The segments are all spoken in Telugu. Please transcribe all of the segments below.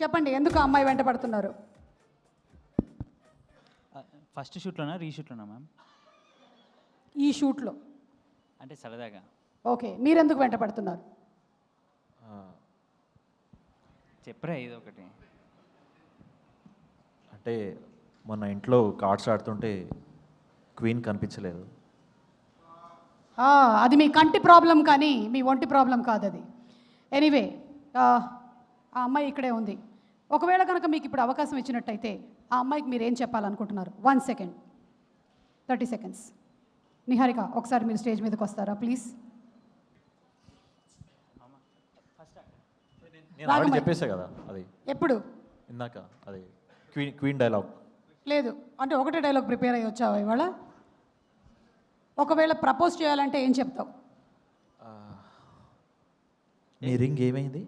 చెప్పండి ఎందుకు అమ్మాయి వెంట పడుతున్నారు? ఫస్ట్ షూట్లోనా రీషూట్లోనా మ్యామ్? ఈ షూట్లో. అంటే సరదాగా. ఓకే మీరెందుకు వెంట పడుతున్నారు? చెప్పరా ఏదో ఒకటి. అంటే మొన్న ఇంట్లో కార్డ్స్ ఆడుతుంటే క్వీన్ కనిపించలేదు. ఆ, అది మీ కంటి ప్రాబ్లం కానీ మీ ఒంటి ప్రాబ్లం కాదు అది ఎనీవే ఆ అమ్మాయి ఇక్కడే ఉంది. ఒకవేళ కనుక మీకు ఇప్పుడు అవకాశం ఇచ్చినట్టయితే ఆ అమ్మాయికి మీరు ఏం చెప్పాలనుకుంటున్నారు? One second thirty seconds Niharika ఒకసారి మీరు స్టేజ్ మీదకి వస్తారా ప్లీజ్ నేను ఆల్రెడీ రాగమై. చెప్పేసా కదా అది. ఎప్పుడు? ఇందాక అది. Queen queen dialogue. లేదు. అంటే ఒకటే డైలాగ్ ప్రిపేర్ అయ్యి వచ్చావా ఇవాళ? ఒకవేళ ప్రపోజ్ చేయాలంటే ఏం చెప్తావు? మీ రింగ్ ఏమైంది?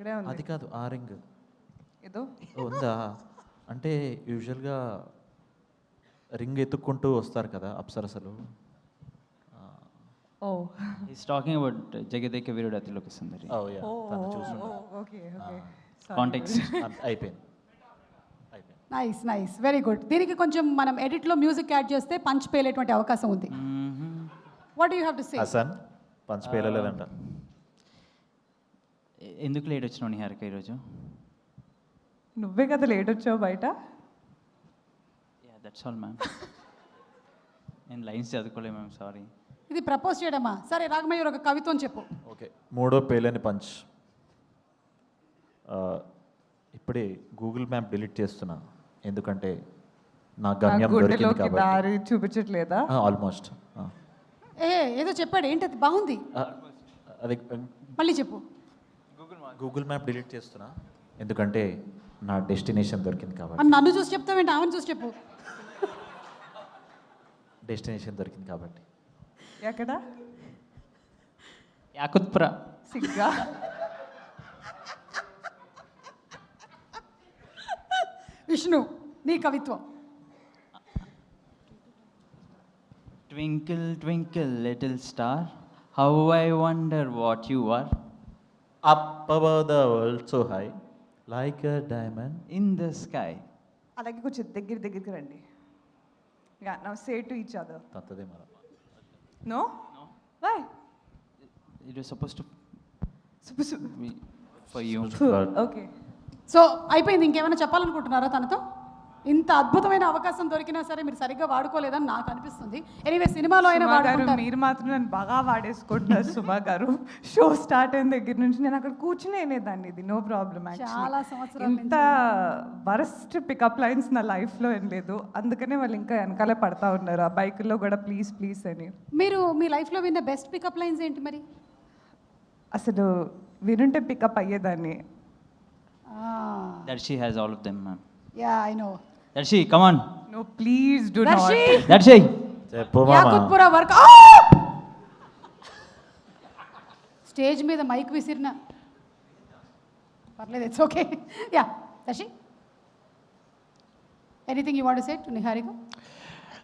ఇక్కడే ఉంది. అది కాదు ఆ రింగ్. ఏదో? ఉందా? అంటే యూజువల్గా రింగ్ ఎత్తుక్కుంటూ వస్తారు కదా అప్సరసలు. ఓ. Is talking about Jagadeka Veerudu Athiloki Sundari Oh, yeah. తను చూసుండే. Okay okay. కాంటెక్స్ అంత- అయిపోయింది. అయిపోయింది. నైస్ నైస్ వెరీ గుడ్ దీనికి కొంచెం మనం ఎడిట్లో మ్యూజిక్ యాడ్ చేస్తే పంచ్ పేలేటువంటి అవకాశం ఉంది. What you have to say Hasan punch పేలలేదంట. ఎందుకు లేట్ వచ్చినావు నిహారిక ఈరోజు? నువ్వే కదా లేట్ వచ్చావు బయట. యా దట్స్ ఆల్ మ్యామ్ నేను లైన్స్ చదువుకోలే మ్యామ్ సారీ ఇది ప్రపోజ్ చేయడమా? సరే రాగమయ్య ఒక కవిత్వం చెప్పు. ఓకే మూడో పేలని పంచ్. ఇప్పుడే గూగుల్ మ్యాప్ డిలీట్ చేస్తున్నా. ఎందుకంటే నా గమ్యం దొరికింది గుడ్డలోకి కాబట్టి. దారి చూపించట్లేదా? ఆల్మోస్ట్ ఏ ఏదో చెప్పాడు ఏంటి అది బాగుంది అది మళ్ళీ చెప్పు. గూగుల్ మ్యాప్ డిలీట్ చేస్తున్నా. ఎందుకంటే నా డెస్టినేషన్ దొరికింది కాబట్టి. నన్ను చూసి చెప్తావేంటి ఆమెను చూసి చెప్పు. డెస్టినేషన్ దొరికింది కాబట్టి. ఎక్కడ? యాకుత్పుర. సిగ్గా? విష్ణు నీ కవిత్వం. Twinkle twinkle little star how I wonder what you are up above the world so high like a diamond in the sky అలాగే కొంచెం దగ్గర దగ్గరికి రండి. Yeah now say to each other తత్తదే మన no why it was suppose to సుపు for you okay so అయిపోయింది. ఇంకేమైనా చెప్పాలనుకుంటున్నారా తనతో? ఇంత అద్భుతమైన అవకాశం దొరికినా సరే మీరు సరిగ్గా వాడుకోలేదని నాకు అనిపిస్తుంది. ఎనీవే సినిమాలో అయినా వాడుకుంటారు. మీరు మాత్రం నన్ను బాగా వాడేసుకుంటున్నారు సుమా గారు. షో స్టార్ట్ అయిన దగ్గర నుంచి నేను అక్కడ కూర్చుని వినేదాన్ని ఇది నో ప్రాబ్లం చాలా సంవత్సరాల ఇంత వరస్ట్ పికప్ లైన్స్ నా లైఫ్లో ఏం లేదు. అందుకనే వాళ్ళు ఇంకా వెనకాలే పడతా ఉన్నారు. ఆ బైకుల్లో కూడా ప్లీజ్ ప్లీజ్ అని. మీరు మీ లైఫ్లో విన్న బెస్ట్ పికప్ లైన్స్ ఏంటి మరి? అసలు వినుంటే పికప్ అయ్యేదాన్ని. Darshi has all of them ma'am yeah I know Darshi come on no please do not Darshi Darshi చెప్పు మామ యాకుత్పుర వర్క్ స్టేజ్ మీద మైక్ విసిరిన పర్లేదు it's okay yeah Darshi anything you want say to Niharika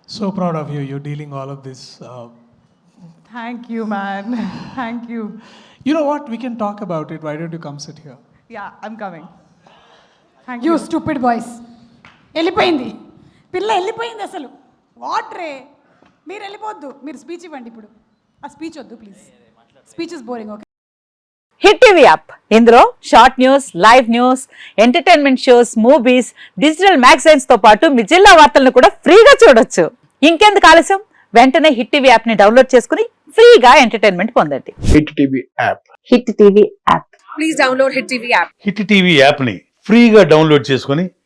So proud of you. You're dealing all of this. Uh, thank you man thank you you know what? We can talk about it. Why don't you come sit here? Yeah I'm coming thank you you stupid boys వెళ్ళిపోయింది. పిల్ల వెళ్ళిపోయింది అసలు. వాట్ రే మీరు వెళ్ళిపోవద్దు మీరు స్పీచ్ ఇవ్వండి ఇప్పుడు. ఆ స్పీచ్ వద్దు please speech is boring okay hit TV app. ఇందులో short news live news entertainment shows movies digital మ్యాగజైన్స్తో పాటు మీ జిల్లా వార్తలను కూడా ఫ్రీగా చూడొచ్చు. ఇంకెందుకు ఆలస్యం? వెంటనే హిట్ టీవీ యాప్ని డౌన్లోడ్ చేసుకుని ఫ్రీగా ఎంటర్టైన్మెంట్ పొందండి. Hit TV app. Hit TV app. Hit TV యాప్ని ఫ్రీగా డౌన్లోడ్ చేసుకొని